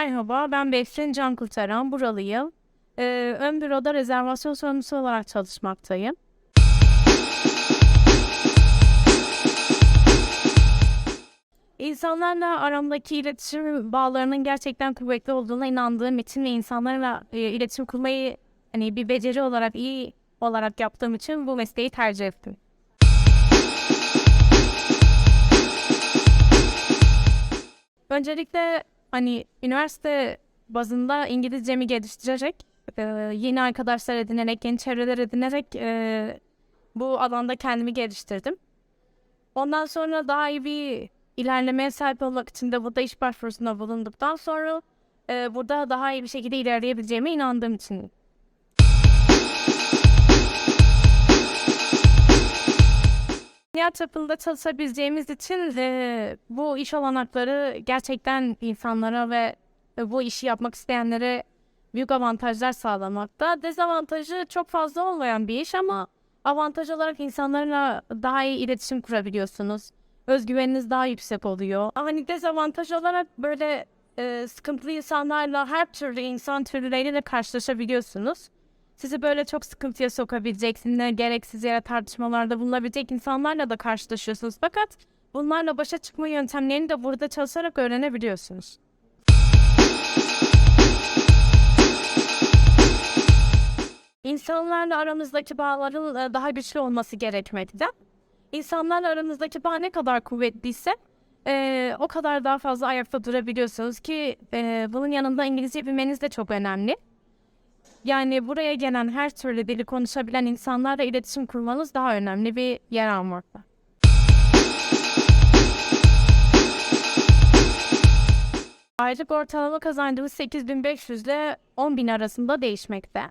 Merhaba, ben Befrin Can Kurtaran, buralıyım. Ee, ön büroda rezervasyon sorumlusu olarak çalışmaktayım. İnsanlarla aramdaki iletişim bağlarının gerçekten kuvvetli olduğuna inandığım için ve insanlarla e, iletişim kurmayı hani bir beceri olarak iyi olarak yaptığım için bu mesleği tercih ettim. Öncelikle hani üniversite bazında İngilizcemi geliştirerek, e, yeni arkadaşlar edinerek, yeni çevreler edinerek e, bu alanda kendimi geliştirdim. Ondan sonra daha iyi bir ilerlemeye sahip olmak için de burada iş başvurusunda bulunduktan sonra e, burada daha iyi bir şekilde ilerleyebileceğime inandığım için. Dünya çapında çalışabileceğimiz için e, bu iş olanakları gerçekten insanlara ve e, bu işi yapmak isteyenlere büyük avantajlar sağlamakta. Dezavantajı çok fazla olmayan bir iş ama avantaj olarak insanlarla daha iyi iletişim kurabiliyorsunuz. Özgüveniniz daha yüksek oluyor. Hani dezavantaj olarak böyle e, sıkıntılı insanlarla her türlü insan türleriyle karşılaşabiliyorsunuz. Sizi böyle çok sıkıntıya sokabilecek, sizinle gereksiz yere tartışmalarda bulunabilecek insanlarla da karşılaşıyorsunuz. Fakat bunlarla başa çıkma yöntemlerini de burada çalışarak öğrenebiliyorsunuz. İnsanlarla aramızdaki bağların e, daha güçlü olması gerekmekte. İnsanlarla aranızdaki bağ ne kadar kuvvetliyse e, o kadar daha fazla ayakta durabiliyorsunuz ki e, bunun yanında İngilizce bilmeniz de çok önemli. Yani buraya gelen her türlü dili konuşabilen insanlarla iletişim kurmanız daha önemli bir yer almakta. Aylık ortalama kazancımız 8500 ile 10.000 arasında değişmekte.